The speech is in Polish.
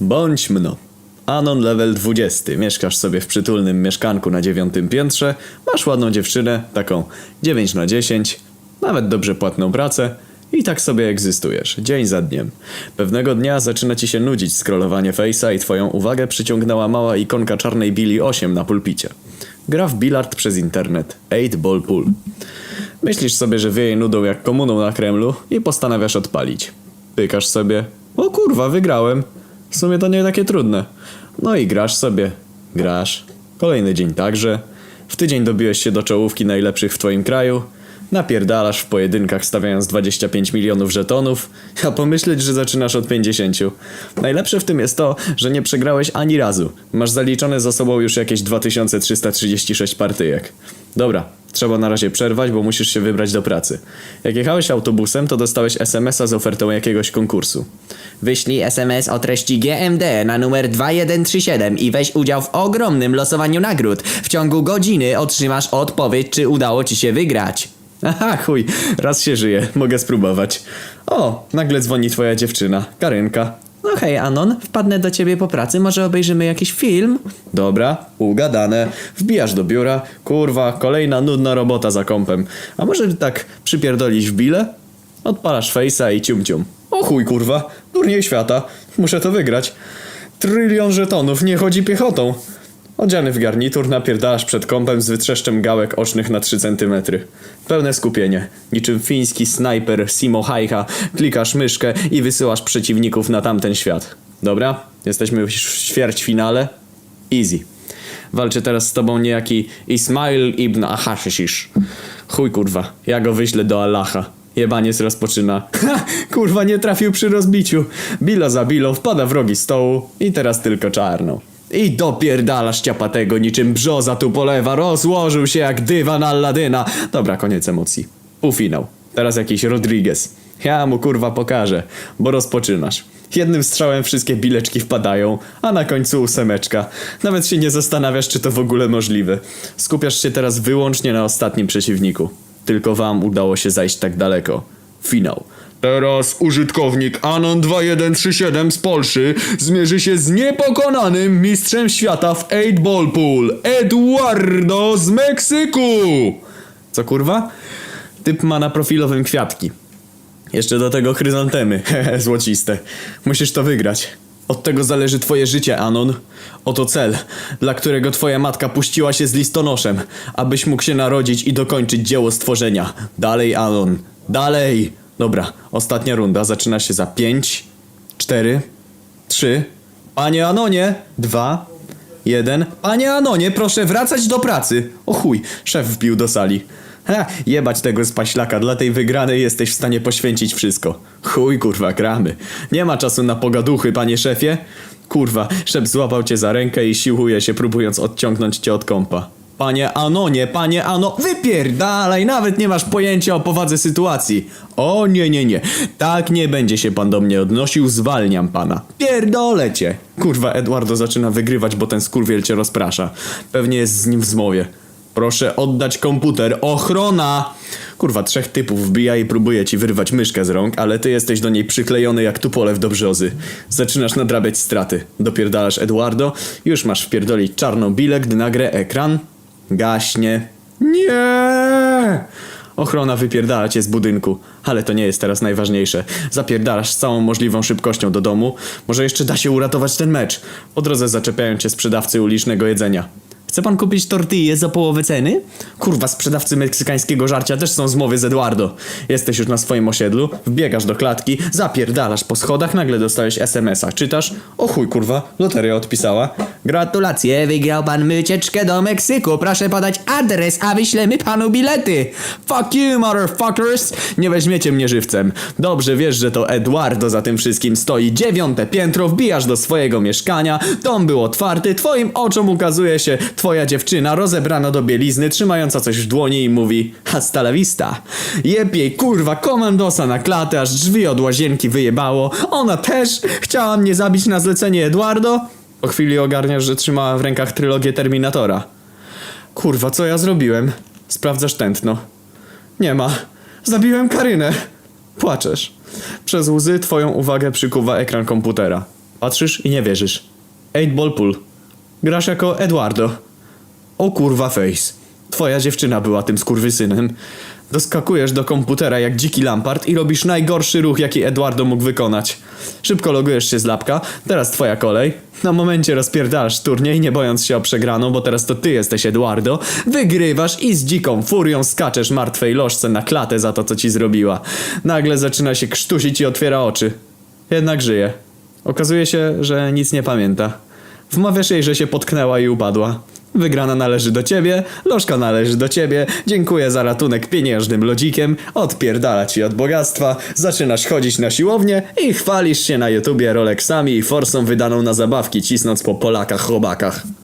Bądź mno. Anon level 20. Mieszkasz sobie w przytulnym mieszkanku na dziewiątym piętrze, masz ładną dziewczynę, taką 9 na 10, nawet dobrze płatną pracę i tak sobie egzystujesz, dzień za dniem. Pewnego dnia zaczyna ci się nudzić scrollowanie Face'a i twoją uwagę przyciągnęła mała ikonka czarnej Billy 8 na pulpicie. Gra w bilard przez internet. 8 Ball Pool. Myślisz sobie, że wieje nudą jak komuną na Kremlu i postanawiasz odpalić. Pykasz sobie. O kurwa, wygrałem. W sumie to nie takie trudne. No i grasz sobie. Grasz. Kolejny dzień także. W tydzień dobiłeś się do czołówki najlepszych w twoim kraju. Napierdalasz w pojedynkach stawiając 25 milionów żetonów, a pomyśleć, że zaczynasz od 50. Najlepsze w tym jest to, że nie przegrałeś ani razu. Masz zaliczone za sobą już jakieś 2336 partyjek. Dobra, trzeba na razie przerwać, bo musisz się wybrać do pracy. Jak jechałeś autobusem, to dostałeś SMS-a z ofertą jakiegoś konkursu. Wyślij SMS o treści GMD na numer 2137 i weź udział w ogromnym losowaniu nagród. W ciągu godziny otrzymasz odpowiedź, czy udało ci się wygrać. Aha, chuj, raz się żyje, mogę spróbować. O, nagle dzwoni twoja dziewczyna, Karynka. No hej Anon, wpadnę do ciebie po pracy, może obejrzymy jakiś film? Dobra, ugadane. Wbijasz do biura. Kurwa, kolejna nudna robota za kąpem. A może tak przypierdolić w bile? Odpalasz fejsa i cium cium. O chuj, kurwa, turniej świata. Muszę to wygrać. Trylion żetonów, nie chodzi piechotą. Odziany w garnitur, napierdalasz przed kąpem z wytrzeszczem gałek ocznych na 3 cm. Pełne skupienie. Niczym fiński snajper Simo Hajcha klikasz myszkę i wysyłasz przeciwników na tamten świat. Dobra? Jesteśmy w ćwierćfinale. Easy. Walczy teraz z tobą niejaki Ismail ibn Ahashish. Chuj kurwa, ja go wyślę do Allaha. Jebaniec rozpoczyna. Ha! Kurwa, nie trafił przy rozbiciu. Bilo za bilo, wpada w rogi stołu i teraz tylko czarną. I dopierdalasz ciapatego niczym brzoza tu polewa, rozłożył się jak dywan Alladyna. Dobra, koniec emocji. Półfinał. Teraz jakiś Rodriguez. Ja mu kurwa pokażę, bo rozpoczynasz. Jednym strzałem wszystkie bileczki wpadają, a na końcu ósemeczka. Nawet się nie zastanawiasz, czy to w ogóle możliwe. Skupiasz się teraz wyłącznie na ostatnim przeciwniku. Tylko wam udało się zajść tak daleko. Finał. Teraz użytkownik Anon2137 z Polszy zmierzy się z niepokonanym mistrzem świata w 8 Ball Pool, Eduardo z Meksyku! Co kurwa? Typ ma na profilowym kwiatki. Jeszcze do tego chryzantemy, hehe, złociste. Musisz to wygrać. Od tego zależy twoje życie, Anon. Oto cel, dla którego twoja matka puściła się z listonoszem, abyś mógł się narodzić i dokończyć dzieło stworzenia. Dalej, Anon. Dalej! Dobra, ostatnia runda zaczyna się za 5, 4, 3. Panie Anonie! 2, 1. Panie Anonie, proszę wracać do pracy! O chuj, szef wbił do sali. Ha, jebać tego spaślaka, dla tej wygranej jesteś w stanie poświęcić wszystko. Chuj, kurwa, gramy. Nie ma czasu na pogaduchy, panie szefie. Kurwa, szef złapał cię za rękę i siłuje się, próbując odciągnąć cię od kąpa. Panie Anonie, panie Ano, wypierdalaj, nawet nie masz pojęcia o powadze sytuacji. O nie, nie, nie, tak nie będzie się pan do mnie odnosił, zwalniam pana. Pierdolę cię. Kurwa, Eduardo zaczyna wygrywać, bo ten skurwiel cię rozprasza. Pewnie jest z nim w zmowie. Proszę oddać komputer. Ochrona! Kurwa, trzech typów wbija i próbuje ci wyrwać myszkę z rąk, ale ty jesteś do niej przyklejony jak tupolew do brzozy. Zaczynasz nadrabiać straty. Dopierdalasz Eduardo, już masz wpierdolić czarną bilę, gdy nagle ekran gaśnie. Nie! Ochrona wypierdala cię z budynku, ale to nie jest teraz najważniejsze. Zapierdalasz z całą możliwą szybkością do domu. Może jeszcze da się uratować ten mecz. Po drodze zaczepiają cię sprzedawcy ulicznego jedzenia. Chce pan kupić tortille za połowę ceny? Kurwa, sprzedawcy meksykańskiego żarcia też są zmowy z Eduardo. Jesteś już na swoim osiedlu, wbiegasz do klatki, zapierdalasz po schodach, nagle dostałeś SMS-a. Czytasz? O chuj, kurwa, loteria odpisała. Gratulacje, wygrał pan wycieczkę do Meksyku. Proszę podać adres, a wyślemy panu bilety. Fuck you, motherfuckers! Nie weźmiecie mnie żywcem. Dobrze wiesz, że to Eduardo za tym wszystkim stoi. Dziewiąte piętro, wbijasz do swojego mieszkania, dom był otwarty, twoim oczom ukazuje się twoja dziewczyna rozebrana do bielizny, trzymająca coś w dłoni i mówi hasta la vista. Jeb jej kurwa komandosa na klatę, aż drzwi od łazienki wyjebało. Ona też chciała mnie zabić na zlecenie Eduardo? Po chwili ogarniasz, że trzymała w rękach trylogię Terminatora. Kurwa, co ja zrobiłem? Sprawdzasz tętno. Nie ma. Zabiłem Karynę. Płaczesz. Przez łzy twoją uwagę przykuwa ekran komputera. Patrzysz i nie wierzysz. 8 ball pool. Grasz jako Eduardo. O kurwa face. Twoja dziewczyna była tym skurwysynem. Doskakujesz do komputera jak dziki Lampard i robisz najgorszy ruch, jaki Eduardo mógł wykonać. Szybko logujesz się z lapka, teraz twoja kolej. Na momencie rozpierdalasz turniej, nie bojąc się o przegraną, bo teraz to ty jesteś Eduardo. Wygrywasz i z dziką furią skaczesz martwej lożce na klatę za to, co ci zrobiła. Nagle zaczyna się krztusić i otwiera oczy. Jednak żyje. Okazuje się, że nic nie pamięta. Wmawiasz jej, że się potknęła i upadła. Wygrana należy do ciebie, lożka należy do ciebie, dziękuję za ratunek pieniężnym lodzikiem, odpierdala ci od bogactwa, zaczynasz chodzić na siłownię i chwalisz się na YouTubie Rolexami i forsą wydaną na zabawki, cisnąc po Polakach chłopakach.